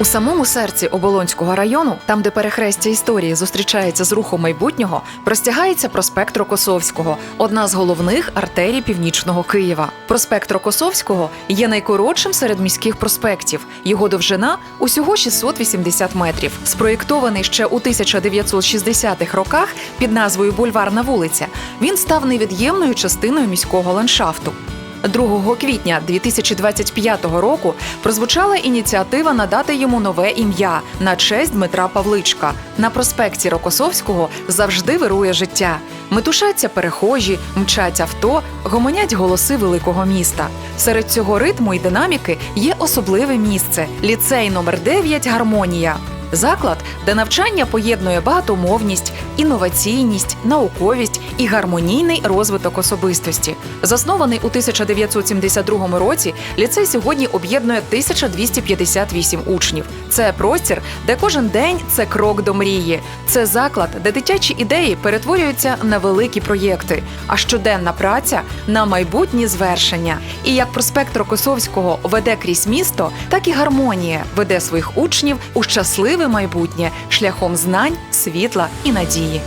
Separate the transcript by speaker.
Speaker 1: У самому серці Оболонського району, там де перехрестя історії зустрічається з рухом майбутнього, простягається проспект Рокосовського, одна з головних артерій північного Києва. Проспект Рокосовського є найкоротшим серед міських проспектів. Його довжина усього 680 метрів. Спроєктований ще у 1960-х роках під назвою Бульварна вулиця. Він став невід'ємною частиною міського ландшафту. 2 квітня 2025 року прозвучала ініціатива надати йому нове ім'я на честь Дмитра Павличка. На проспекті Рокосовського завжди вирує життя. Метушаться перехожі, мчать авто, гомонять голоси великого міста. Серед цього ритму і динаміки є особливе місце ліцей номер 9 Гармонія. Заклад, де навчання поєднує багатомовність, інноваційність, науковість і гармонійний розвиток особистості. Заснований у 1972 році, ліцей сьогодні об'єднує 1258 учнів. Це простір, де кожен день це крок до мрії. Це заклад, де дитячі ідеї перетворюються на великі проєкти, а щоденна праця на майбутні звершення. І як проспект Рокосовського веде крізь місто, так і гармонія веде своїх учнів у щасливе майбутнє шляхом знань, світла і надії.